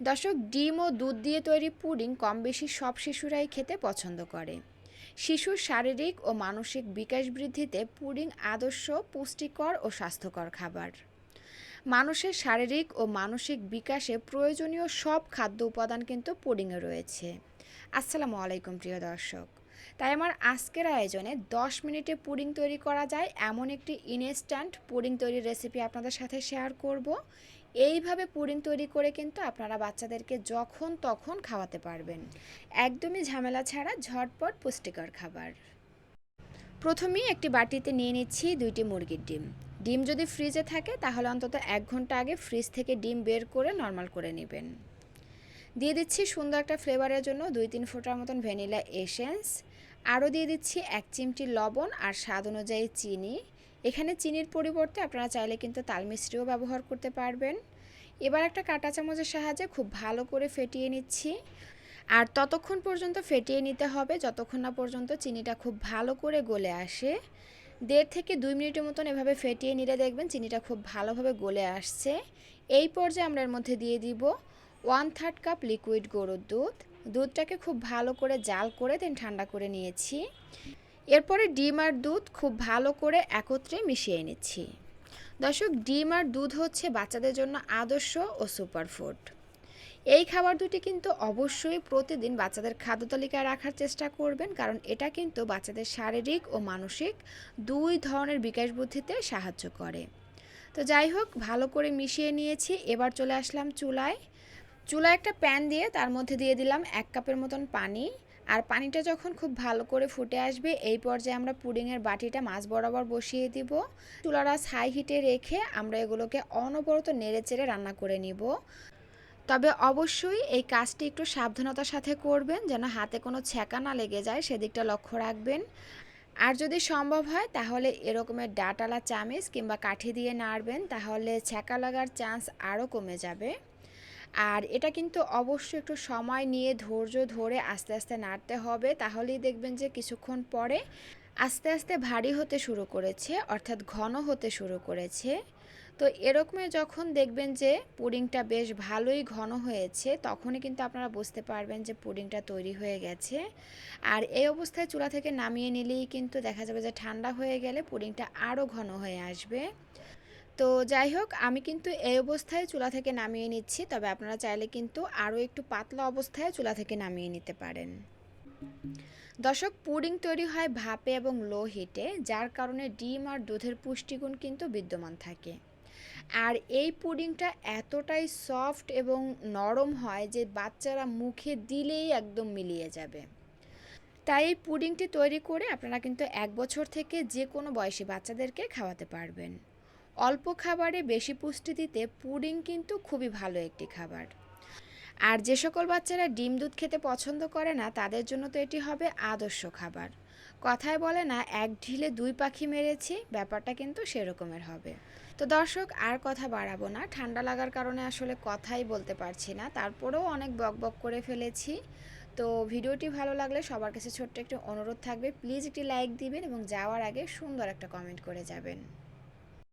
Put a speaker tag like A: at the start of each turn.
A: দর্শক, ডিম ও দুধ দিয়ে তৈরি পুডিং কম বেশি সব শিশুরাই খেতে পছন্দ করে। শিশুর শারীরিক ও মানসিক বিকাশ বৃদ্ধিতে পুডিং আদর্শ, পুষ্টিকর ও স্বাস্থ্যকর খাবার। মানুষের শারীরিক ও মানসিক বিকাশে প্রয়োজনীয় সব খাদ্য উপাদান কিন্তু পুডিংয়ে রয়েছে। আসসালামু আলাইকুম, প্রিয় দর্শক। তাই আমার আজকের আয়োজনে 10 মিনিটে পুডিং তৈরি করা যায়। এমন একটি ইনস্ট্যান্ট পুডিং তৈরির রেসিপি আপনাদের সাথে শেয়ার করব। এইভাবে পুডিং তৈরি করে কিন্তু আপনারা বাচ্চাদেরকে যখন তখন খাওয়াতে পারবেন। একদমই ঝামেলা ছাড়া ঝটপট পুষ্টিকর খাবার। প্রথমেই একটি বাটিতে নিয়ে নিচ্ছি দুইটি মুরগির ডিম। ডিম যদি ফ্রিজে থাকে, তাহলে অন্তত এক ঘণ্টা আগে ফ্রিজ থেকে ডিম বের করে নর্মাল করে নেবেন। দিয়ে দিচ্ছি সুন্দর একটা ফ্লেভারের জন্য দুই তিন ফোঁটার মতন ভ্যানিলা এসেন্স। আরও দিয়ে দিচ্ছি এক চিমটি লবণ আর স্বাদ অনুযায়ী চিনি। এখানে চিনির পরিবর্তে আপনারা চাইলে কিন্তু তাল মিশ্রিও ব্যবহার করতে পারবেন। এবার একটা কাঁটা চামচের সাহায্যে খুব ভালো করে ফেটিয়ে নিচ্ছি। আর ততক্ষণ পর্যন্ত ফেটিয়ে নিতে হবে, যতক্ষণ না পর্যন্ত চিনিটা খুব ভালো করে গলে আসে। দেড় থেকে দুই মিনিটের মতন এভাবে ফেটিয়ে নিলে দেখবেন চিনিটা খুব ভালোভাবে গলে আসছে। এই পর্যায়ে আমরা এর মধ্যে দিয়ে দিব ওয়ান থার্ড কাপ লিকুইড গরুর দুধ। দুধটাকে খুব ভালো করে জাল করে দেন, ঠান্ডা করে নিয়েছি। এরপরে ডিম আর দুধ খুব ভালো করে একত্রে মিশিয়ে নিচ্ছি। দর্শক, ডিম আর দুধ হচ্ছে বাচ্চাদের জন্য আদর্শ ও সুপারফুড। এই খাবার দুটি কিন্তু অবশ্যই প্রতিদিন বাচ্চাদের খাদ্য তালিকায় রাখার চেষ্টা করবেন, কারণ এটা কিন্তু বাচ্চাদের শারীরিক ও মানসিক দুই ধরনের বিকাশ বুদ্ধিতে সাহায্য করে। তো যাই হোক, ভালো করে মিশিয়ে নিয়েছি। এবার চলে আসলাম চুলায়। চুলায় একটা প্যান দিয়ে তার মধ্যে দিয়ে দিলাম এক কাপের মতন পানি। আর পানিটা যখন খুব ভালো করে ফুটে আসবে, এই পর্যায়ে আমরা পুডিংয়ের বাটিটা মাছ বরাবর বসিয়ে দিব। চুলার আঁচ হাই হিটে রেখে আমরা এগুলোকে অনবরত নেড়ে চেড়ে রান্না করে নিব। তবে অবশ্যই এই কাজটি একটু সাবধানতার সাথে করবেন, যেন হাতে কোনো ছ্যাঁকা না লেগে যায়, সেদিকটা লক্ষ্য রাখবেন। আর যদি সম্ভব হয়, তাহলে এরকমের ডাটালা চামিচ কিংবা কাঠি দিয়ে নাড়বেন, তাহলে ছ্যাঁকা লাগার চান্স আরও কমে যাবে। আর এটা কিন্তু অবশ্যই একটু সময় নিয়ে ধৈর্য ধরে আস্তে আস্তে নাড়তে হবে। তাহলেই দেখবেন যে কিছুক্ষণ পরে আস্তে আস্তে ভারী হতে শুরু করেছে, অর্থাৎ ঘন হতে শুরু করেছে। তো এরকমই যখন দেখবেন যে পুডিংটা বেশ ভালোই ঘন হয়েছে, তখনই কিন্তু আপনারা বুঝতে পারবেন যে পুডিংটা তৈরি হয়ে গেছে। আর এই অবস্থায় চুলা থেকে নামিয়ে নিলেই কিন্তু দেখা যাবে যে ঠান্ডা হয়ে গেলে পুডিংটা আরও ঘন হয়ে আসবে। তো যাই হোক, আমি কিন্তু এই অবস্থায় চুলা থেকে নামিয়ে নিচ্ছি। তবে আপনারা চাইলে কিন্তু আরও একটু পাতলা অবস্থায় চুলা থেকে নামিয়ে নিতে পারেন। দর্শক, পুডিং তৈরি হয় ভাপে এবং লো হিটে, যার কারণে ডিম আর দুধের পুষ্টিগুণ কিন্তু বিদ্যমান থাকে। আর এই পুডিংটা এতটাই সফট এবং নরম হয় যে বাচ্চারা মুখে দিলেই একদম মিলিয়ে যাবে। তাই এই পুডিংটি তৈরি করে আপনারা কিন্তু এক বছর থেকে যে কোনো বয়সী বাচ্চাদেরকে খাওয়াতে পারবেন। অল্প খাবারে বেশি পুষ্টি দিতে পুডিং কিন্তু খুবই ভালো একটি খাবার। আর যে সকল বাচ্চারা ডিম দুধ খেতে পছন্দ করে না, তাদের জন্য তো এটি হবে আদর্শ খাবার। কথায় বলে না, এক ঢিলে দুই পাখি মেরেছি, ব্যাপারটা কিন্তু সেরকমের হবে। তো দর্শক, আর কথা বাড়াবো না। ঠান্ডা লাগার কারণে আসলে কথাই বলতে পারছি না। তারপরেও অনেক বক বক করে ফেলেছি। তো ভিডিওটি ভালো লাগলে সবার কাছে ছোট্ট একটি অনুরোধ থাকবে। প্লিজ একটি লাইক দিবেন এবং যাওয়ার আগে সুন্দর একটা কমেন্ট করে যাবেন।